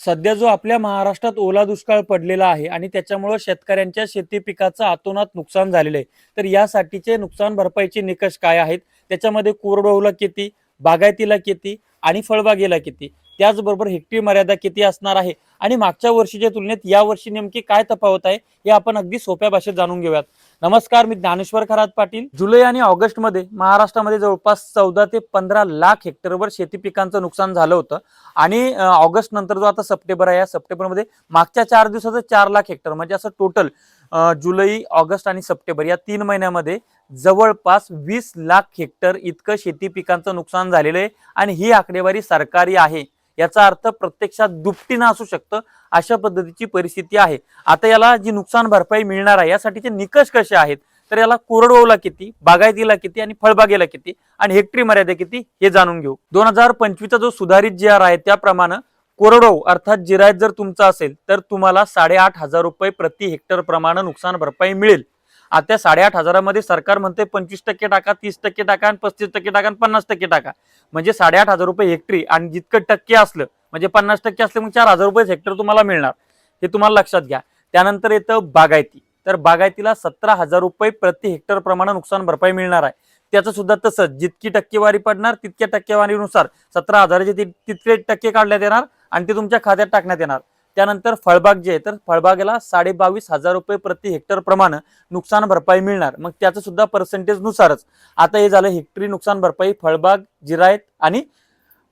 सध्या जो आपल्या महाराष्ट्रात ओला दुष्काळ पडलेला आहे आणि त्याच्यामुळं शेतकऱ्यांच्या शेती पिकाचं आतोनात नुकसान झालेलं आहे तर यासाठीचे नुकसान भरपाईचे निकष काय आहेत? त्याच्यामध्ये कोरडवाहूला किती बागायतीला किती आणि फळबागेला किती? त्याचबरोबर हेक्टरी मर्यादा किती असणार आहे? आणि मागच्या वर्षीच्या तुलनेत या वर्षी नेमकी काय तफावत आहे हे आपण अगदी सोप्या भाषेत जाणून घेऊयात. नमस्कार मी ज्ञानेश्वर खरात पाटील. जुलै आणि ऑगस्टमध्ये महाराष्ट्रामध्ये जवळपास चौदा ते पंधरा लाख हेक्टरवर शेती पिकांचं नुकसान झालं होतं. आणि ऑगस्ट नंतर जो आता सप्टेंबर आहे या सप्टेंबरमध्ये मागच्या चार दिवसाचं चार लाख हेक्टर म्हणजे असं टोटल जुलै ऑगस्ट आणि सप्टेंबर या तीन महिन्यामध्ये जवळपास वीस लाख हेक्टर इतकं शेती पिकांचं नुकसान झालेलं आहे आणि ही आकडेवारी सरकारी आहे. याचा अर्थ प्रत्यक्षात दुपटीनं असू शकतं अशा पद्धतीची परिस्थिती आहे. आता याला जी नुकसान भरपाई मिळणार आहे यासाठीचे निकष कसे आहेत तर याला कोरडवाहूला किती बागायतीला किती आणि फळबागेला किती आणि हेक्टरी मर्यादा किती हे जाणून घेऊ. दोन हजार पंचवीसचा जो सुधारित जी आर आहे त्याप्रमाणे कोरडवाहू अर्थात जिरायत जर तुमचा असेल तर तुम्हाला साडेआठ हजार रुपये प्रति हेक्टर प्रमाणे नुकसान भरपाई मिळेल. आता साडेआठ हजारामध्ये सरकार म्हणते पंचवीस टक्के टाका तीस टक्के टाका आणि पस्तीस टक्के टाका आणि पन्नास टक्के टाका. म्हणजे साडेआठ हजार रुपये हेक्टरी आणि जितकं टक्के असलं म्हणजे पन्नास टक्के असलं मग चार हजार रुपये हेक्टर तुम्हाला मिळणार. हे तुम्हाला लक्षात घ्या. त्यानंतर येतं बागायती. तर बागायतीला सतरा हजार रुपये प्रति हेक्टर प्रमाणे नुकसान भरपाई मिळणार आहे. त्याचं सुद्धा तसंच जितकी टक्केवारी पडणार तितक्या टक्केवारीनुसार सतरा हजाराचे तितके टक्के काढण्यात येणार आणि ते तुमच्या खात्यात टाकण्यात येणार. त्यानंतर फळबाग जे आहे तर फळबागेला साडे बावीस हजार रुपये प्रति हेक्टर प्रमाणे नुकसान भरपाई मिळणार. मग त्याचं सुद्धा पर्सेंटेज नुसारच. आता हे झालं हेक्टरी नुकसान भरपाई फळबाग जिरायत आणि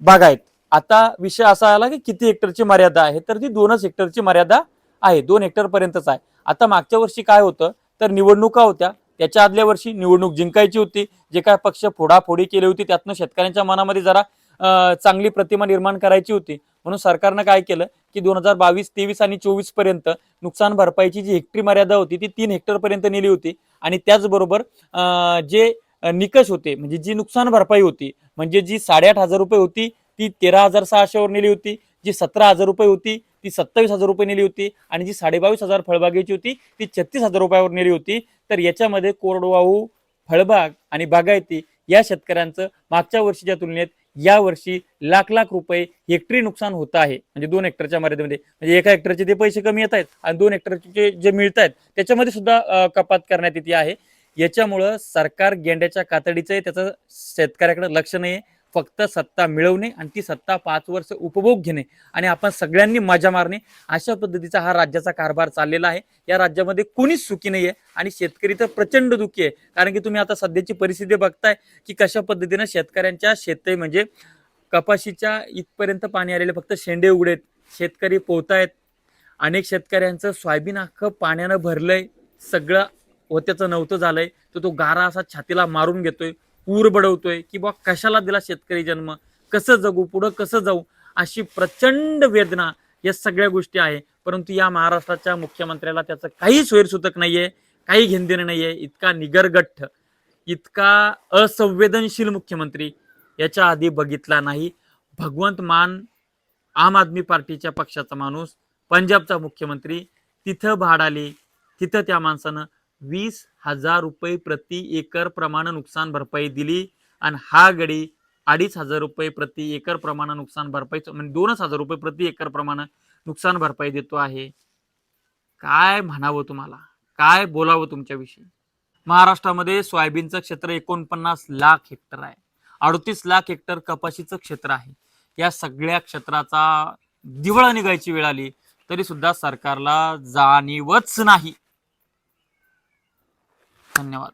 बागायत. आता विषय असा आला की किती हेक्टरची मर्यादा आहे? तर ती दोनच हेक्टरची मर्यादा आहे. दोन हेक्टर पर्यंतच आहे. आता मागच्या वर्षी काय होतं? तर निवडणुका होत्या. त्याच्या आदल्या वर्षी निवडणूक जिंकायची होती. जे काय पक्ष फोडाफोडी केली होती त्यातनं शेतकऱ्यांच्या मनामध्ये जरा चांगली प्रतिमा निर्माण करायची होती. म्हणून सरकारनं काय केलं की दोन हजार बावीस तेवीस आणि चोवीसपर्यंत नुकसान भरपाईची जी हेक्टरी मर्यादा होती ती तीन हेक्टर पर्यंत नेली होती. आणि त्याचबरोबर जे निकष होते म्हणजे जी नुकसान भरपाई होती म्हणजे जी साडेआठ हजार रुपये होती ती तेरा हजार सहाशेवर नेली होती. जी सतरा हजार रुपये होती ती सत्तावीस हजार रुपये नेली होती. आणि जी साडेबावीस हजार फळबागेची होती ती छत्तीस हजार रुपयावर नेली होती. तर याच्यामध्ये कोरडवाहू फळबाग आणि बागायती या शेतकऱ्यांचं मागच्या वर्षीच्या तुलनेत या वर्षी लाख लाख रुपये हेक्टरी नुकसान होत आहे. म्हणजे दोन हेक्टरच्या मर्यादेमध्ये. म्हणजे एका हेक्टरचे ते पैसे कमी येत आहेत आणि दोन हेक्टरचे जे- मिळत आहेत त्याच्यामध्ये सुद्धा कपात करण्यात येते आहे. याच्यामुळं सरकार गेंड्याच्या कातडीचं आहे त्याचं शेतकऱ्याकडे लक्ष नाही आहे फक्त सत्ता मिळवणे आणि ती सत्ता पाच वर्ष उपभोग घेणे आणि आपण सगळ्यांनी मजा मारणे अशा पद्धतीचा हा राज्याचा कारभार चाललेला आहे. या राज्यामध्ये कोणीच सुखी नाही आहे आणि शेतकरी तर प्रचंड दुःखी आहे. कारण की तुम्ही आता सध्याची परिस्थिती बघताय की कशा पद्धतीनं शेतकऱ्यांच्या शेत म्हणजे कपाशीच्या इथपर्यंत पाणी आलेले फक्त शेंडे उघडेत शेतकरी पोहतायत. अनेक शेतकऱ्यांचं सोयाबीन अख्खं पाण्यानं भरलंय. सगळं होत्याचं नव्हतं झालंय. तर तो गारा असा छातीला मारून घेतोय. पूर बडवतोय की बा कशाला दिला शेतकरी जन्म? कसं जगू? पुढं कसं जाऊ? अशी प्रचंड वेदना या सगळ्या गोष्टी आहे. परंतु या महाराष्ट्राच्या मुख्यमंत्र्याला त्याचं काही सोयरसूतक नाहीये काही घेणदेणं नाहीये. इतका निगरगठ्ठ इतका असंवेदनशील मुख्यमंत्री याच्या आधी बघितला नाही. भगवंत मान आम आदमी पार्टीच्या पक्षाचा माणूस पंजाबचा मुख्यमंत्री तिथं भाड आली तिथं त्या माणसानं वीस हजार रुपये प्रति एकर प्रमाणे नुकसान भरपाई दिली आणि हा गडी अडीच हजार रुपये प्रति एकर प्रमाणे नुकसान भरपाई म्हणजे दोनच हजार रुपये प्रति एकर प्रमाणे नुकसान भरपाई देतो आहे. काय म्हणावं तुम्हाला? काय बोलावं तुमच्याविषयी? महाराष्ट्रामध्ये सोयाबीनचं क्षेत्र एकोणपन्नास लाख हेक्टर आहे. अडतीस लाख हेक्टर कपाशीचं क्षेत्र आहे. या सगळ्या क्षेत्राचा दिवळा निघायची वेळ आली तरी सुद्धा सरकारला जाणीवच नाही. धन्यवाद